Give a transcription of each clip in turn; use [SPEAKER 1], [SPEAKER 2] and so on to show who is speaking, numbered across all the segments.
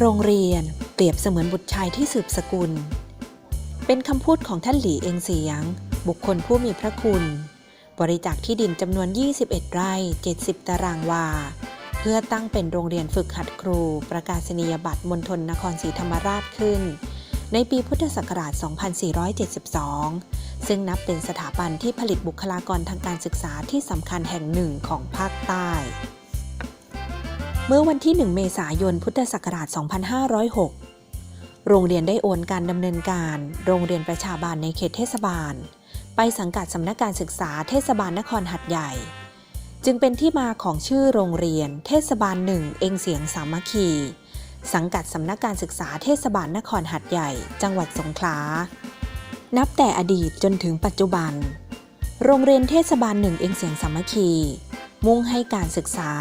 [SPEAKER 1] โรงเรียนเปรียบเสมือนบุตรชายที่สืบสกุล เป็นคำพูดของท่านหลีเองเสียง บุคคลผู้มีพระคุณ บริจาคที่ดินจำนวน 21 ไร่ 70 ตารางวา เพื่อตั้งเป็นโรงเรียนฝึกหัดครู ประกาศนียบัตรมณฑลนครศรีธรรมราชขึ้น ในปีพุทธศักราช 2472 ซึ่งนับเป็นสถาบันที่ผลิตบุคลากรทางการศึกษาที่สำคัญแห่งหนึ่งของภาคใต้ เมื่อวันที่ 1 เมษายน พุทธศักราช 2506 โรงเรียนได้โอนการดำเนินการ โรงเรียนประชาบาลในเขตเทศบาล ไปสังกัดสำนักการศึกษาเทศบาลนครหัดใหญ่ จึงเป็นที่มาของชื่อโรงเรียน เทศบาลหนึ่งเองเสียงสามัคคี สังกัดสำนักการศึกษาเทศบาลนครหัดใหญ่ จังหวัดสงขลา นับแต่อดีตจนถึงปัจจุบัน โรงเรียนเทศบาลหนึ่งเองเสียงสามัคคี มุ่งให้การศึกษา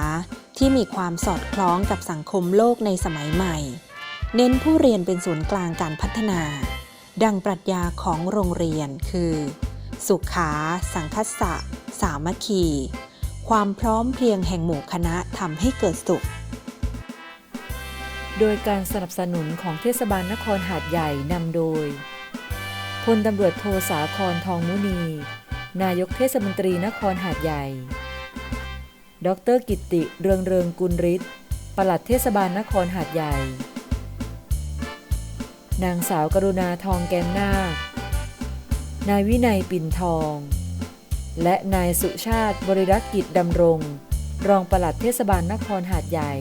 [SPEAKER 1] ที่มีความสอดคล้องกับสังคมโลกในสมัยใหม่ เน้นผู้เรียนเป็นศูนย์กลางการพัฒนา ดังปรัชญาของโรงเรียนคือ สุขา สังคัสสะ สามัคคี ความพร้อมเพรียงแห่งหมู่คณะทำให้เกิดสุข
[SPEAKER 2] โดยการสนับสนุนของเทศบาลนครหาดใหญ่นำโดยพลตำรวจโทสาครทองมุนี นายกเทศมนตรีนครหาดใหญ่ ดรกิติเรืองเริงกุลฤทธิ์ปลัดเทศบาลนครหาดใหญ่ นางสาวกรุณาทองแก้มนาคนายวินัยปิ่นทอง และนายสุชาติบริรักษ์กิจดำรง รองปลัดเทศบาลนครหาดใหญ่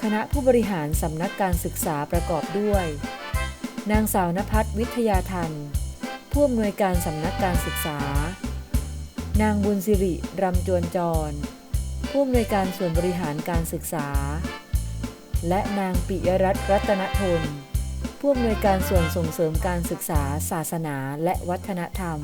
[SPEAKER 2] คณะผู้บริหารสำนักการศึกษาประกอบด้วย นางสาวนภัสวิทยาทันผู้อำนวยการสำนักการศึกษา นางบุญสิริรำจวนจร ผู้อำนวยการส่วนบริหารการศึกษา และนางปิยรัตน์รัตนทน ผู้อำนวยการส่วนส่งเสริมการศึกษา ศาสนาและวัฒนธรรม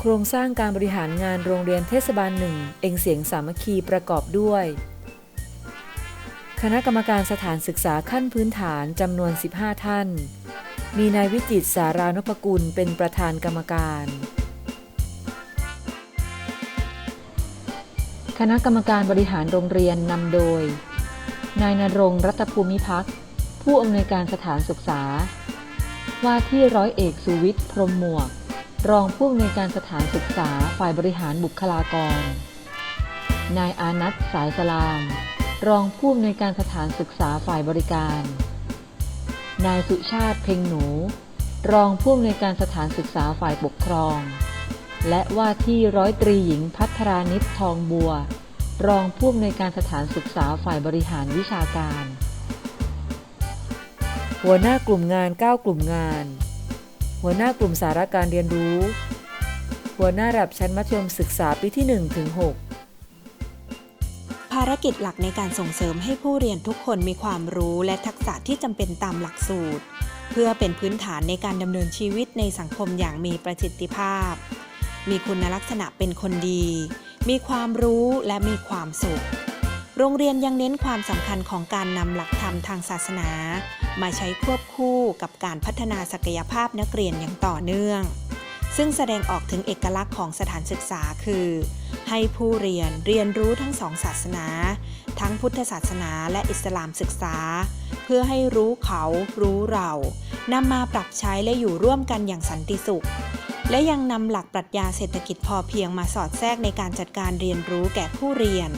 [SPEAKER 2] โครงสร้างการบริหารงานโรงเรียนเทศบาลหนึ่งเองเสียงสามัคคีประกอบด้วย คณะกรรมการสถานศึกษาขั้นพื้นฐานจำนวน 15 ท่าน มีนายวิจิตสารานพกุลเป็นประธานกรรมการ คณะกรรมการบริหารโรงเรียนนำโดย นายนรงรัตภูมิพักผู้อำนวยการสถานศึกษา ว่าที่ร้อยเอกสุวิทย์พรมหมวก รองผู้อำนวยการสถานศึกษาฝ่ายบริหารบุคลากร นายอานัทสายสลาม รองผู้อำนวยการสถานศึกษาฝ่ายบริการ นายสุชาติเพ็งหนู รองผู้อำนวยการสถานศึกษาฝ่ายปกครอง และว่าที่ร้อยตรีหญิงพัทรานิชทองบัว รองผู้อำนวยการสถานศึกษาฝ่ายบริหารวิชาการ หัวหน้ากลุ่มงาน 9 กลุ่มงาน หัวหน้ากลุ่มสาระการเรียนรู้ หัวหน้าระดับชั้นมัธยมศึกษาปีที่ 1 ถึง 6า
[SPEAKER 1] รกิจหลักในการส่งเสริมให้ผู้เรียนทุกคนมีความรู้และทักษะที่จำเป็นตามหลักสูตร เพื่อเป็นพื้นฐานในการดำเนินชีวิตในสังคมอย่างมีประสิทธิภาพ มีคุณลักษณะเป็นคนดี มีความรู้และมีความสุข โรงเรียนยังเน้นความสำคัญของการนำหลักธรรมทางศาสนา มาใช้ควบคู่กับการพัฒนาศักยภาพนักเรียนอย่างต่อเนื่อง ซึ่งแสดงออกถึงเอกลักษณ์ของสถานศึกษาคือ ให้ผู้เรียนเรียนรู้ทั้งสองศาสนา ทั้งพุทธศาสนาและอิสลามศึกษา เพื่อให้รู้เขารู้เรานำมาปรับใช้และอยู่ร่วมกันอย่างสันติสุข และยังนำหลักปรัชญาเศรษฐกิจพอเพียงมาสอดแทรกในการจัดการเรียนรู้แก่ผู้เรียน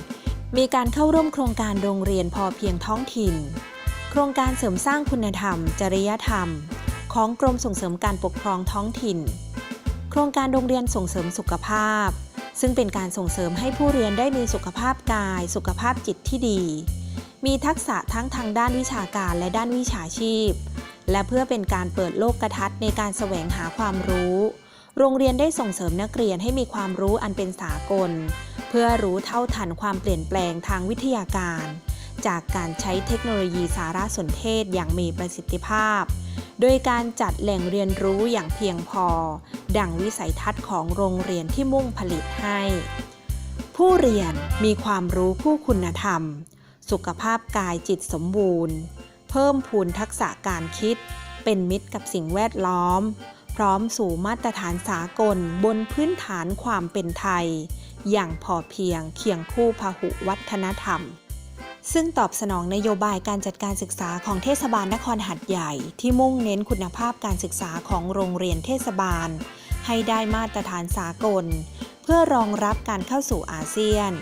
[SPEAKER 1] มีการเข้าร่วมโครงการโรงเรียนพอเพียงท้องถิ่น โครงการเสริมสร้างคุณธรรม จริยธรรม ของกรมส่งเสริมการปกครองท้องถิ่น ครงการโรงเรียนส่งเสริมสุขภาพ ซึ่งเป็นการส่งเสริมให้ผู้เรียนได้มีสุขภาพกาย สุขภาพจิตที่ดี มีทักษะทั้งทางด้านวิชาการและด้านวิชาชีพ และเพื่อเป็นการเปิดโลกกระทัดในการแสวงหาความรู้ โรงเรียนได้ส่งเสริมนักเรียนให้มีความรู้อันเป็นสากล เพื่อรู้เท่าทันความเปลี่ยนแปลงทางวิทยาการ จากการใช้เทคโนโลยีสารสนเทศอย่างมีประสิทธิภาพ โดยการจัดแหล่งเรียนรู้อย่างเพียงพอ ดังวิสัยทัศน์ของโรงเรียนที่มุ่งผลิตให้ ผู้เรียนมีความรู้คู่คุณธรรม สุขภาพกายจิตสมบูรณ์ เพิ่มพูนทักษะการคิด เป็นมิตรกับสิ่งแวดล้อมพพร้อมสู่มาตรฐานสากลบนพื้นฐานความเป็นไทยอย่างพอเพียงเคียงคู่พหุวัฒนธรรม ซึ่งตอบสนองนโยบายการจัดการศึกษาของเทศบาลนครหัดใหญ่ ที่มุ่งเน้นคุณภาพการศึกษาของโรงเรียนเทศบาล ให้ได้มาตรฐานสากล เพื่อรองรับการเข้าสู่อาเซียน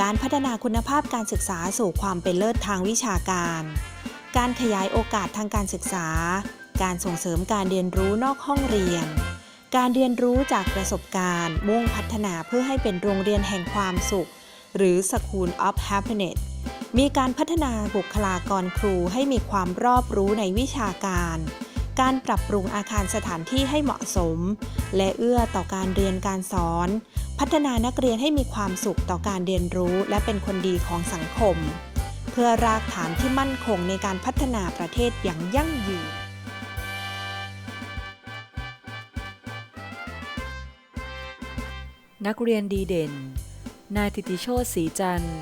[SPEAKER 1] การพัฒนาคุณภาพการศึกษาสู่ความเป็นเลิศทางวิชาการ การขยายโอกาสทางการศึกษา การส่งเสริมการเรียนรู้นอกห้องเรียน การเรียนรู้จากประสบการณ์ มุ่งพัฒนาเพื่อให้เป็นโรงเรียนแห่งความสุข หรือ School of Happiness มีการพัฒนาบุคลากรครูให้มีความรอบรู้ในวิชาการ การปรับปรุงอาคารสถานที่ให้เหมาะสม และเอื้อต่อการเรียนการสอน พัฒนานักเรียนให้มีความสุขต่อการเรียนรู้และเป็นคนดีของสังคม เพื่อรากฐานที่มั่นคงในการพัฒนาประเทศอย่างยั่งยืน
[SPEAKER 2] นักเรียนดีเด่น นายติติโชติศรีจันทร์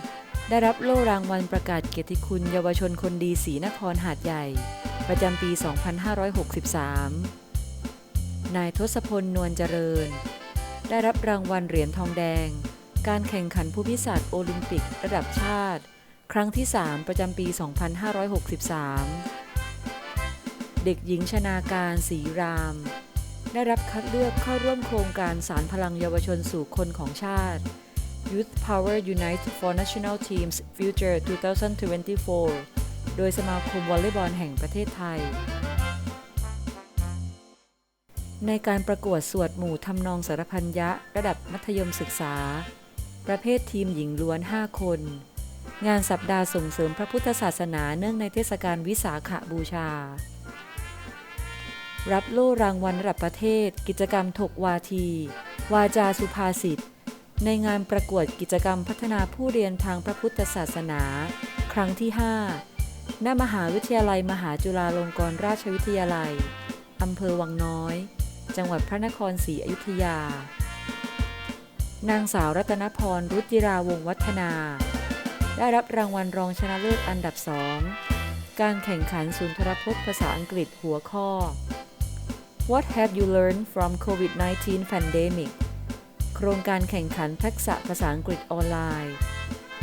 [SPEAKER 2] ได้รับโล่รางวัลประกาศเกียรติคุณเยาวชนคนดีศรีนครหาดใหญ่ ประจำปี 2563 นายทศพลนวลเจริญ ได้รับรางวัลเหรียญทองแดง การแข่งขันผู้พิศาสตร์โอลิมปิกระดับชาติ ครั้งที่ 3 ประจำปี 2563 เด็กหญิงชนาการศรีราม ได้รับคัดเลือกเข้าร่วมโครงการสารพลังเยาวชนสู่คนของชาติ Youth Power Unite for National Teams Future 2024 โดยสมาคมวอลเลย์บอลแห่งประเทศไทย ในการประกวดสวดหมู่ทำนองสารพันยะระดับมัธยมศึกษา ประเภททีมหญิงล้วน 5 คน งานสัปดาห์ส่งเสริมพระพุทธศาสนาเนื่องในเทศกาลวิสาขบูชา รับโล่รางวัลระดับประเทศ กิจกรรมถกวาที วาจาสุภาษิต ในงานประกวดกิจกรรมพัฒนาผู้เรียนทางพระพุทธศาสนา ครั้งที่ 5 ณ มหาวิทยาลัยมหาจุฬาลงกรณราชวิทยาลัย อำเภอวังน้อย จังหวัดพระนครศรีอยุธยา นางสาวรัตนพร รุจิราวงวัฒนา ได้รับรางวัลรองชนะเลิศอันดับสองการแข่งขันศูนย์ทรพจน์ภาษาอังกฤษหัวข้อ What have you learned from COVID-19 pandemic ครงการแข่งขันทักษะภาษาอังกฤษออนไลน์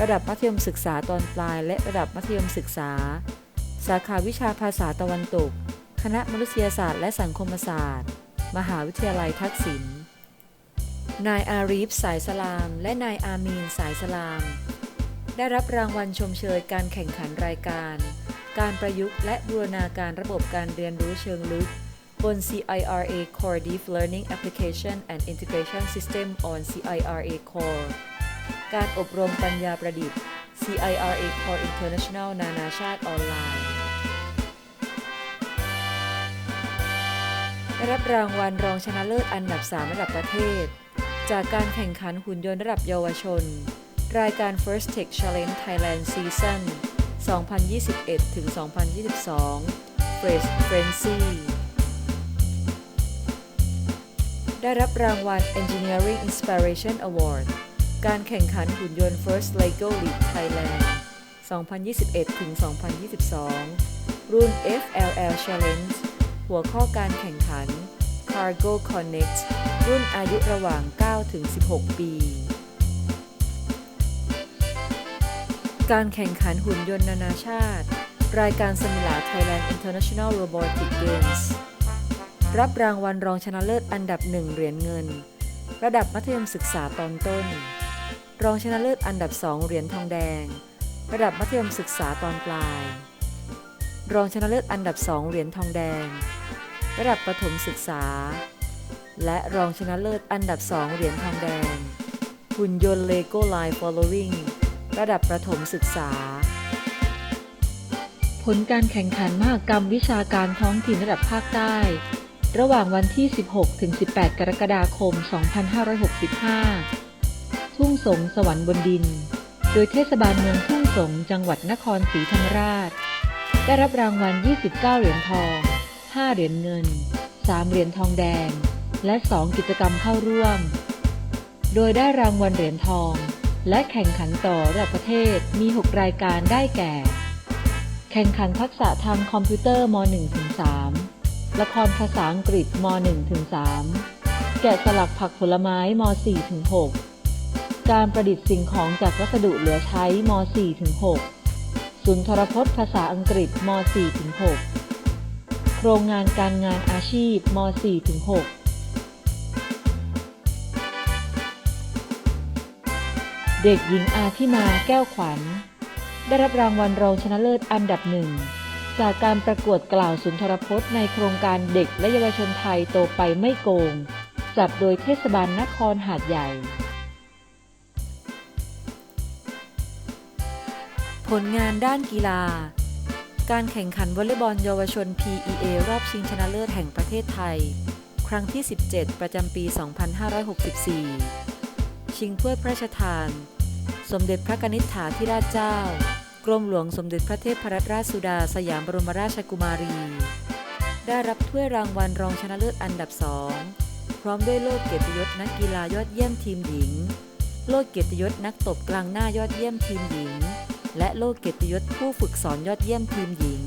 [SPEAKER 2] ระดับมัธยมศึกษาตอนปลายและระดับมัธยมศึกษา สาขาวิชาภาษาตะวันตก คณะมนุษยศาสตร์และสังคมศาสตร์ มหาวิทยาลัยทักษิณนายอารีฟสายสลาม และนายอามีนสายสลาม ได้รับรางวัลชมเชยการแข่งขันรายการ การประยุกต์และบูรณาการระบบการเรียนรู้เชิงลึก บน CIRA Core Deep Learning Application and Integration System on CIRA Core การอบรมปัญญาประดิษฐ์ CIRA Core International นานาชาติออนไลน์ ได้รับรางวัลรองชนะเลิศอันดับ 3 ระดับประเทศ จากการแข่งขันหุ่นยนต์ระดับเยาวชน รายการ First Tech Challenge Thailand Season 2021-2022 Fresh Frenzy ได้รับรางวัล Engineering Inspiration Award การแข่งขันหุ่นยนต์ First Lego League Thailand 2021-2022 รุ่น FLL Challenge หัวข้อการแข่งขัน Cargo Connect รุ่นอายุระหว่าง 9-16 ปี การแข่งขันหุ่นยนต์นานาชาติ รายการสมิลา Thailand International Robotic Games รับรางวัลรองชนะเลิศอันดับหนึ่งเหรียญเงิน ระดับมัธยมศึกษาตอนต้น รองชนะเลิศอันดับสองเหรียญทองแดง ระดับมัธยมศึกษาตอนปลาย รองชนะเลิศอันดับสองเหรียญทองแดง ระดับประถมศึกษา และรองชนะเลิศอันดับสองเหรียญทองแดง หุ่นยนต์ Lego Line Following ระดับประถมศึกษา ผลการแข่งขันมหกรรมวิชาการท้องถิ่นระดับภาคใต้ ระหว่างวันที่ 16 ถึง 18 กรกฎาคม 2565 ทุ่งสงสวรรค์บนดิน โดยเทศบาลเมืองทุ่งสงจังหวัดนครศรีธรรมราช ได้รับรางวัล 29 เหรียญทอง 5 เหรียญเงิน 3 เหรียญทองแดง และ 2 กิจกรรมเข้าร่วม โดยได้รางวัลเหรียญทอง และแข่งขันต่อระดับประเทศมี 6 รายการได้แก่ แข่งขันทักษะทางคอมพิวเตอร์ม .1-3
[SPEAKER 3] ละครภาษาอังกฤษม .1 ถึง3แกะสลักผักผลไม้ม .4 ถึง6การประดิษฐ์สิ่งของจากวัสดุเหลือใช้ม .4 ถึง6ศูนย์ทรพจน์ภาษาอังกฤษม .4 ถึง6โครงงานการงานอาชีพม .4 ถึง6เด็กหญิงอาทิมาแก้วขวัญ ได้รับรางวัลรองชนะเลิศอันดับหนึ่ง จากการประกวดกล่าวสุนทรพจน์ในโครงการเด็กและเยาวชนไทยโตไปไม่โกง จัดโดยเทศบาลนครหาดใหญ่
[SPEAKER 2] ผลงานด้านกีฬา การแข่งขันวอลเลย์บอลเยาวชน PEA รอบชิงชนะเลิศแห่งประเทศไทย ครั้งที่ 17 ประจำปี 2564 ชิงถ้วยพระราชทาน สมเด็จพระกนิษฐาธิราชเจ้า กรมหลวงสมเด็จพระเทพรัตนราชสุดา สยามบรมราชกุมารี ได้รับถ้วยรางวัลรองชนะเลิศอันดับสองพร้อมด้วยโล่เกียรติยศนักกีฬายอดเยี่ยมทีมหญิง โล่เกียรติยศนักตบกลางหน้ายอดเยี่ยมทีมหญิง และโล่เกียรติยศผู้ฝึกสอนยอดเยี่ยมทีมหญิง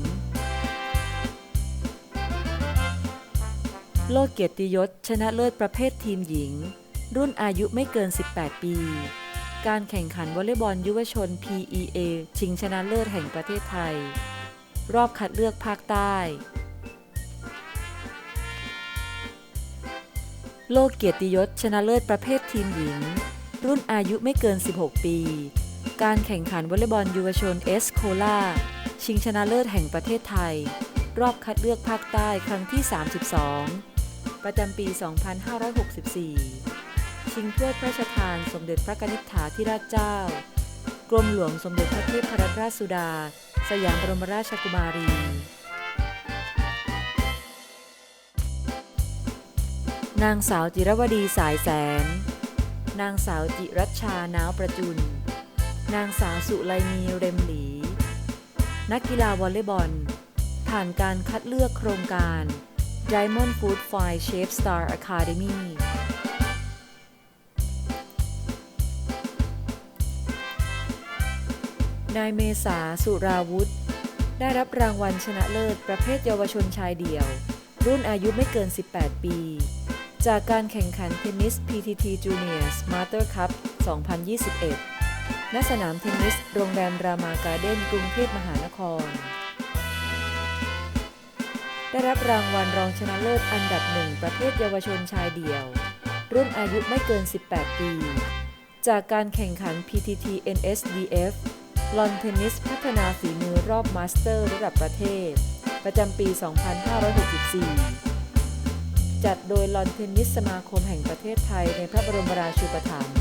[SPEAKER 2] โล่เกียรติยศชนะเลิศประเภททีมหญิง รุ่นอายุไม่เกิน 18 ปี การแข่งขันวอลเลย์บอลยุวชน PEA ชิงชนะเลิศแห่งประเทศไทย รอบคัดเลือกภาคใต้ โลกเกียรติยศชนะเลิศประเภททีมหญิง รุ่นอายุไม่เกิน 16 ปี การแข่งขันวอลเลย์บอลยุวชนเอสโคลาชิงชนะเลิศแห่งประเทศไทย รอบคัดเลือกภาคใต้ครั้งที่ 32 ประจำปี 2564 ชิงถ้วยพระราชทานสมเด็จพระนิษฐาธิราชเจ้า กรมหลวงสมเด็จพระเทพรัตนราชสุดา สยามบรมราชกุมารี นางสาวจิรวดีสายแสน นางสาวจิรัชชานาวประจุน นางสาวสุไลนีเรมหลี นักกีฬาวอลเลย์บอล ผ่านการคัดเลือกโครงการ Diamond Food Fly Shape Star Academy นายเมษาสุราวุธ ได้รับรางวัลชนะเลิศประเภทเยาวชนชายเดี่ยว รุ่นอายุไม่เกิน 18 ปี จากการแข่งขันเทนนิส PTT Juniors Master Cup 2021 ณ สนามเทนนิสโรงแรมรามาการ์เด้นกรุงเทพมหานคร ได้รับรางวัลรองชนะเลิศอันดับหนึ่งประเภทเยาวชนชายเดี่ยว รุ่นอายุไม่เกิน 18 ปี จากการแข่งขัน PTT NSDF ลอนเทนนิสพัฒนาฝีมือรอบมาสเตอร์ระดับประเทศ ประจำปี 2564 จัดโดยลอนเทนนิสสมาคมแห่งประเทศไทยในพระบรมราชูปถัมภ์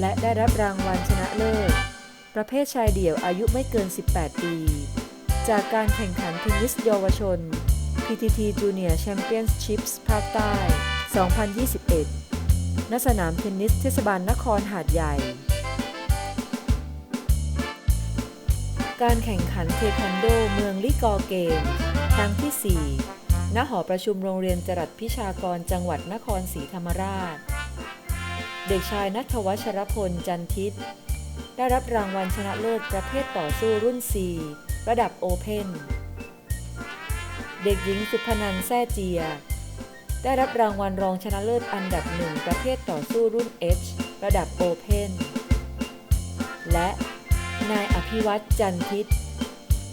[SPEAKER 2] และได้รับรางวัลชนะเลิศ ประเภทชายเดี่ยวอายุไม่เกิน 18 ปี จากการแข่งขันเทนนิสเยาวชน PTT Junior Championships ภาคใต้ 2021 ณ สนามเทนนิสเทศบาลนครหาดใหญ่ การแข่งขันเทควันโดเมืองลิกอเกม ครั้งที่ 4 ณ หอประชุมโรงเรียนจรัสพิชากรจังหวัดนครศรีธรรมราช เด็กชายนัทวัชรพลจันทิต ได้รับรางวัลชนะเลิศประเภทต่อสู้รุ่น 4 ระดับโอเพนเด็กหญิงสุพนันแซ่เจีย ได้รับรางวัลรองชนะเลิศอันดับหนึ่งประเภทต่อสู้รุ่น H ระดับโอเพนและ นายอภิวัตจันทิต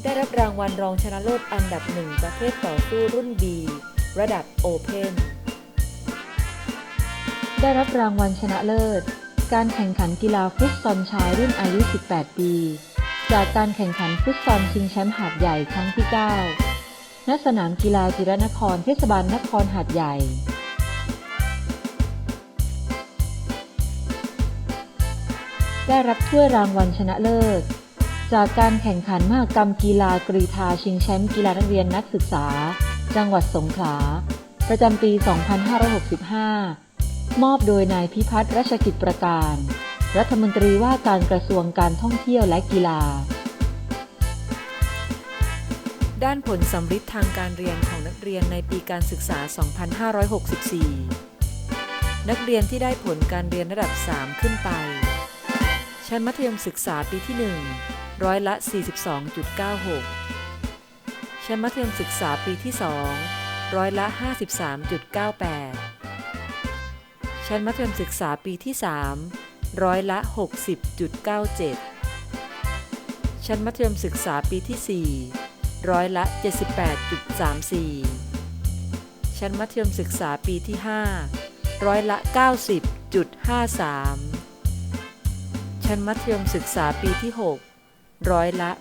[SPEAKER 2] ได้รับรางวัลรองชนะเลิศอันดับหนึ่งประเภทต่อสู้รุ่น B ระดับโอเพน
[SPEAKER 3] ได้รับรางวัลชนะเลิศ การแข่งขันกีฬาฟุตซอลชายรุ่นอายุ 18 ปี จากการแข่งขันฟุตซอลชิงแชมป์หาดใหญ่ครั้งที่ 9 ณ สนามกีฬาจิรนครเทศบาลนครหาดใหญ่ ได้รับถ้วยรางวัลชนะเลิศ จากการแข่งขันมหกรรมกีฬากรีฑาชิงแชมป์กีฬานักเรียนนักศึกษา จังหวัดสงขลา ประจำปี 2565 มอบโดยนายพิพัฒน์รัชกิจประการ รัฐมนตรีว่าการกระทรวงการท่องเที่ยวและกีฬา
[SPEAKER 2] ด้านผลสำฤทธิ์ทางการเรียนของนักเรียนในปีการศึกษา 2564 นักเรียนที่ได้ผลการเรียนระดับ 3 ขึ้นไป ชั้นมัธยมศึกษาปีที่ 1 ร้อยละ 42.96ชั้ชั้นมัธยมศึกษาปีที่ 2 ร้อยละ 53.98 ชั้นมัธยมศึกษาปีที่ 3 ร้อยละ 60.97 ชั้นมัธยมศึกษาปีที่ 4 ร้อยละ 78.34 ชั้นมัธยมศึกษาปีที่ 5 ร้อยละ 90.53 ชั้นมัธยมศึกษาปีที่ 6 ร้อยละ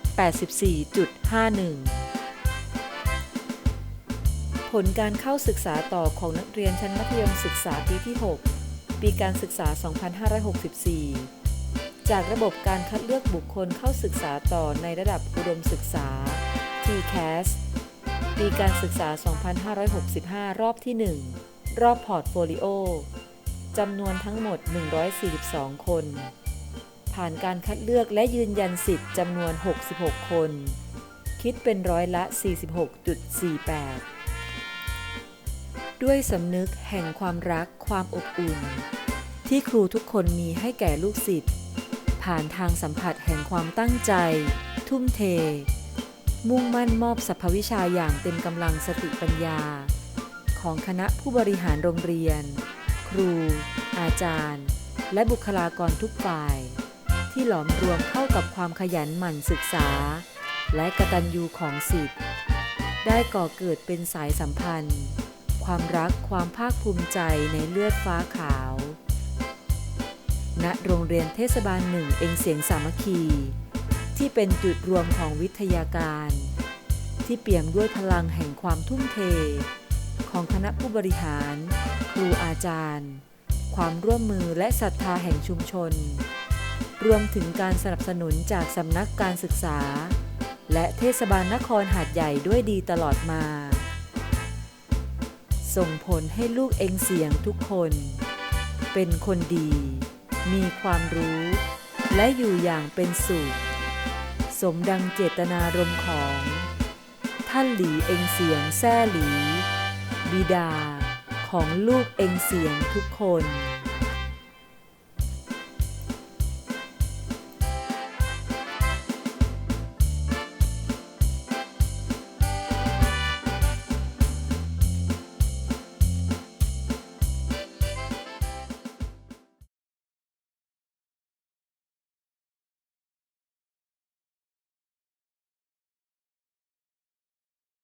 [SPEAKER 2] 84.51 ผลการเข้าศึกษาต่อของนักเรียนชั้นมัธยมศึกษาปีที่ 6 ปีการศึกษา 2564 จากระบบการคัดเลือกบุคคลเข้าศึกษาต่อในระดับอุดมศึกษา TCAS ปีการศึกษา 2565 รอบที่ 1 รอบพอร์ตโฟลิโอจำนวนทั้งหมด 142 คน ผ่านการคัดเลือกและยืนยันสิทธิ์จำนวน 66 คน คิดเป็นร้อยละ 46.48 ด้วยสำนึกแห่งความรักความอบอุ่น ที่ครูทุกคนมีให้แก่ลูกศิษย์ผ่านทางสัมผัสแห่งความตั้งใจ ทุ่มเท มุ่งมั่นมอบสรรพวิชาอย่างเต็มกำลังสติปัญญา ของคณะผู้บริหารโรงเรียน ครู อาจารย์และบุคลากรทุกฝ่าย ที่หลอมรวมเข้ากับความขยันหมั่นศึกษา และกตัญญูของศิษย์ได้ก่อเกิดเป็นสายสัมพันธ์ ความรักความภาคภูมิใจในเลือดฟ้าขาว ณ โรงเรียนเทศบาลหนึ่งเองเสียงสามัคคี ที่เป็นจุดรวมของวิทยาการ ที่เปี่ยมด้วยพลังแห่งความทุ่มเท ของคณะผู้บริหาร ครูอาจารย์ ความร่วมมือและศรัทธาแห่งชุมชน รวมถึงการสนับสนุนจากสำนักการศึกษา และเทศบาลนครหาดใหญ่ด้วยดีตลอดมา ส่งผลให้ลูกเองเสียงทุกคน เป็นคนดี มีความรู้ และอยู่อย่างเป็นสุข สมดังเจตนารมณ์ของ ท่านหลีเองเสียงแซ่หลี บิดา ของลูกเองเสียงทุกคน